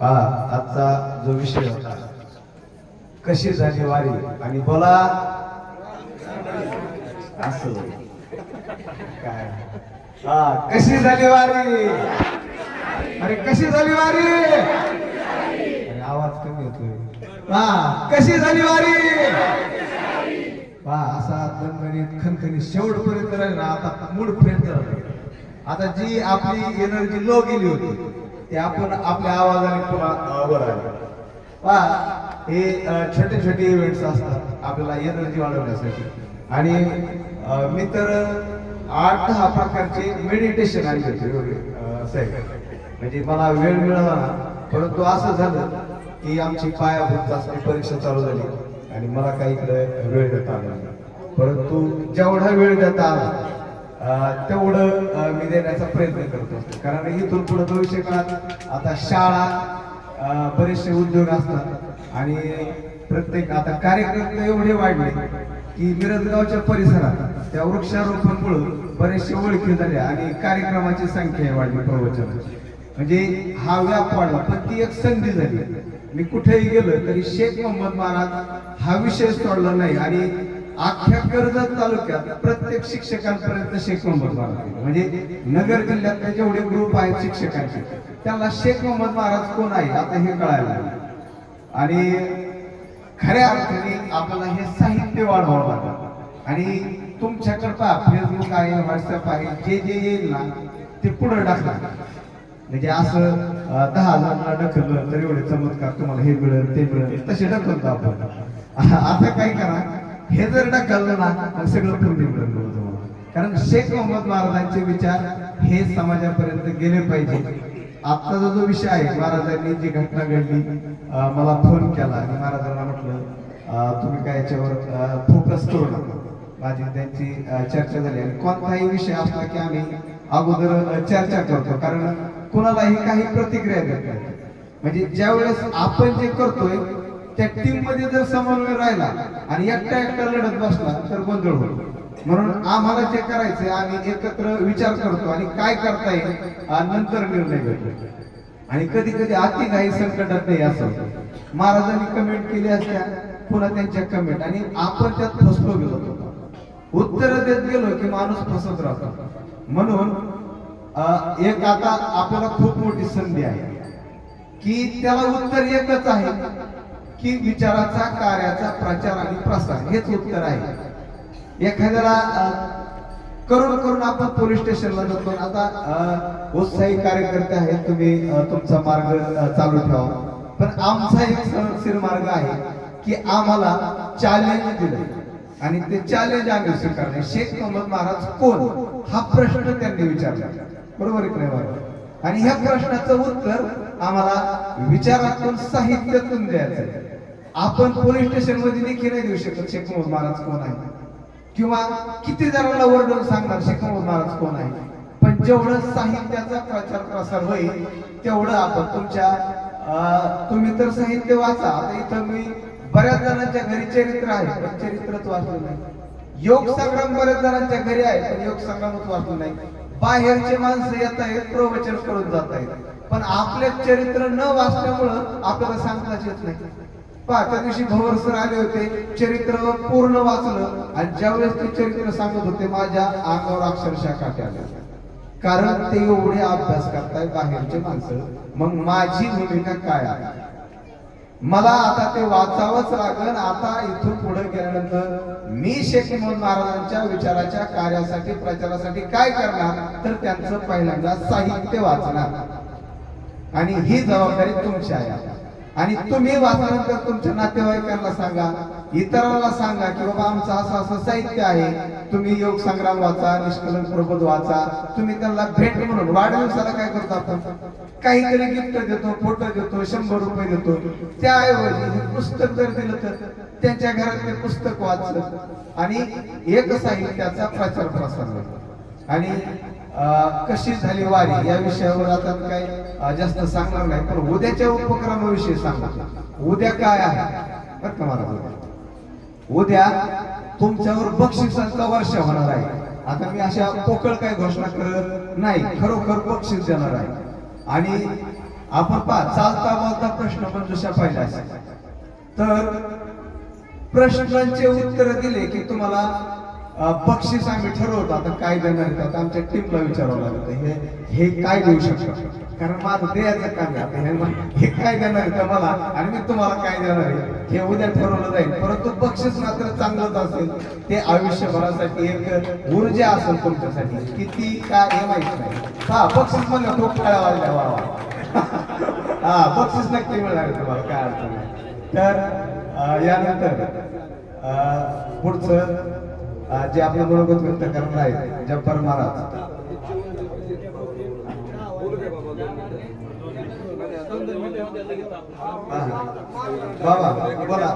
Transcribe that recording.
हा आजचा जो विषय होता कशी झाली वारी आणि बोला. असं. काय? हा कशी झाली वारी? अरे कशी झाली वारी? अरे आवाज कमी होतोय. हा कशी झाली वारी? वा असा दणदणीत खणखणी शेवटपर्यंत राहील ना आता मूड फ्रेंड आता जी आपली एनर्जी लो गेली होती ते आपण आपल्या आवाजाने पुन्हा बरं वर हे छोटे छोटे इव्हेंट्स असतात आपल्याला एनर्जी वाढवण्यासाठी. आणि मी तर आठ दहा प्रकारचे मेडिटेशन आणि साहेब. म्हणजे मला वेळ मिळाला ना परंतु असं झालं की आमची पायाभूत चाचणी परीक्षा चालू झाली आणि मला काही इकडे वेळ देता आला परंतु जेवढा वेळ देता आला तेवढं मी देण्याचा प्रयत्न करत असतो. कारण इथून पुढे भविष्य काळात आता शाळा बरेचसे उद्योग असतात. आणि प्रत्येक आता कार्यक्रम एवढे वाढले की मिरजगावच्या परिसरात त्या वृक्षारोपणमुळे बरेचसे ओळखी झाले आणि कार्यक्रमाची संख्या वाढली प्रवचनाची. म्हणजे हा व्याप वाढला पण ती एक संधी झाली. मी कुठेही गेलो तरी शेख मोहम्मद महाराज हा विषय सोडला नाही आणि अख्ख्या कर्जत तालुक्यात प्रत्येक शिक्षकांपर्यंत शेख मोहम्मद महाराज म्हणजे नगर जिल्ह्यातले जेवढे ग्रुप आहेत शिक्षकांचे त्याला शेख मोहम्मद महाराज कोण आहे आता हे कळायला आणि खऱ्या अर्थाने आपल्याला हे साहित्य वाढवावं लागतं आणि तुमच्याकडे फेसबुक आहे व्हॉट्सअप आहे जे जे येईल ना ते पुढे टाकला म्हणजे असं दहा हजारला ढकललं तर एवढे चमत्कार तुम्हाला हे मिळेल ते मिळेल तसे ढकलतो आपण. आता काय करा हे जर ढकललं ना तर सगळं पूर्ण मिळेल कारण शेख मोहम्मद महाराजांचे विचार हे समाजापर्यंत गेले पाहिजे आत्ताचा जो विषय आहे महाराजांनी जी घटना घडली मला फोन केला आणि महाराजांना म्हटलं तुम्ही काय याच्यावर फोकस करू नका माझी त्यांची चर्चा झाली आणि कोणताही विषय असला की आम्ही अगोदर चर्चा करतो कारण कुणालाही काही प्रतिक्रिया देत नाही म्हणजे ज्यावेळेस आपण जे करतोय त्या टीममध्ये जर समन्वय राहिला आणि एकटा एकटा लढत बसला तर गोंधळ होतो. म्हणून आम्हाला जे करायचंय आम्ही एकत्र विचार करतो आणि काय करता येईल नंतर निर्णय घेतो. आणि कधी कधी अति काही संकटात नाही असं महाराजांनी कमेंट केली असल्या पुन्हा त्यांच्या कमेंट आणि आपण त्यात फसलो गेलो उत्तर देत गेलो की माणूस फसत राहतो. म्हणून एक आता आपल्याला खूप मोठी संधी आहे. की त्याला उत्तर एकच आहे. की विचाराचा कार्याचा प्रचार आणि प्रसार हेच उत्तर आहे. एखाद्याला करून करून आपण पोलीस स्टेशनला जातो. आता उत्साही कार्यकर्ते आहेत तुम्ही तुमचा मार्ग चालू ठेवा. पण आमचा एक सहनशील मार्ग आहे की आम्हाला चॅलेंज दिलं. आणि ते चॅलेंज आम्ही स्वीकारले शेख मोहम्मद महाराज कोण? हा प्रश्न त्यांनी विचारला. बरोबर आहे नाही आणि ह्या प्रश्नाचं उत्तर आम्हाला विचारातून साहित्यातून द्यायचं आहे. आपण पोलीस स्टेशनमध्ये देखील नाही देऊ शकत शेखमोद महाराज कोण आहे? किंवा किती जणांना वर्णन सांगणार शेखमोद महाराज कोण आहे? पण जेवढं साहित्याचा प्रचार प्रसार होईल तेवढं आपण तुमच्या तुम्ही तर साहित्य वाचा. आता इथं मी बऱ्याच जणांच्या घरी चरित्र आहे पण चरित्रच वाचलं नाही. योग संग्राम बऱ्याच जणांच्या घरी आहे पण योग संग्रामच वाचलं नाही. बाहेरचे माणसं येत आहेत प्रवचन करून जात आहेत. पण आपले चरित्र न वाचल्यामुळं आपल्याला सांगताच येत नाही. पहा दिवशी भवर सर आले होते चरित्र पूर्ण वाचलं आणि ज्यावेळेस ते चरित्र सांगत होते माझ्या अंगावर अक्षरशः काट्या आल्या कारण ते एवढे अभ्यास करताय बाहेरचे माणसं. मग माझी भूमिका काय आहे? मला आता ते वाचावंच लागल आता इथून पुढे गेल्यानंतर मी शेख मोहम्मद महाराजांच्या विचाराच्या कार्यासाठी प्रचारासाठी काय करणार तर त्यांचं पहिल्यांदा साहित्य वाचणार. आणि ही जबाबदारी तुमची आहे. आणि तुम्ही वाचल्यानंतर तुमच्या नातेवाईकांना सांगा इतरांना सांगा की बाबा आमचं असं असं साहित्य आहे तुम्ही योग संग्राम वाचा निष्कलन प्रबोध वाचा तुम्ही त्यांना भेट म्हणून वाढदिवसाला काय करतो आपण? काहीतरी गिफ्ट देतो फोटो देतो शंभर रुपये देतो. त्याऐवजी पुस्तक जर दिलं तर त्यांच्या घरात ते पुस्तक वाचलं. आणि एक साहित्याचा प्रचार प्रसार आणि कशी झाली वारी? या विषयावर आता काय जास्त सांगणार नाही पण उद्याच्या उपक्रमाविषयी सांगा उद्या काय आहे? बरं का मला उद्या? तुमच्यावर बक्षिसांचा वर्ष होणार आहे. आता मी अशा पोकळ काय घोषणा करत नाही खरोखर बक्षीस देणार आहे. आणि आपण पा चालता बोलता प्रश्न मंजुषा पाहिला असेल. तर प्रश्नांचे उत्तर दिले की तुम्हाला बक्षीस आम्ही ठरवतो. आता काय देणार आहे? आता आमच्या टीमला विचारावं लागतं हे हे काय देऊ शकतो? कारण माझं द्यायचं काम आहे आता हे हे काय देणार आहे का मला? आणि मी तुम्हाला काय देणार आहे? हे उद्या ठरवलं जाईल. परंतु बक्षीस मात्र चांगलंच असेल. ते आयुष्यभरासाठी एक ऊर्जा असेल तुमच्यासाठी. किती काय हे माहीत नाही. हा बक्षीस म्हणलं खूप काय वाढल्या वा हा बक्षीस नक्की मिळणार आहे तुम्हाला काय अडचण नाही. तर यानंतर पुढचं जे आपलं मनोगत व्यक्त करणार आहेत जब्बार महाराज. बाबा बोला.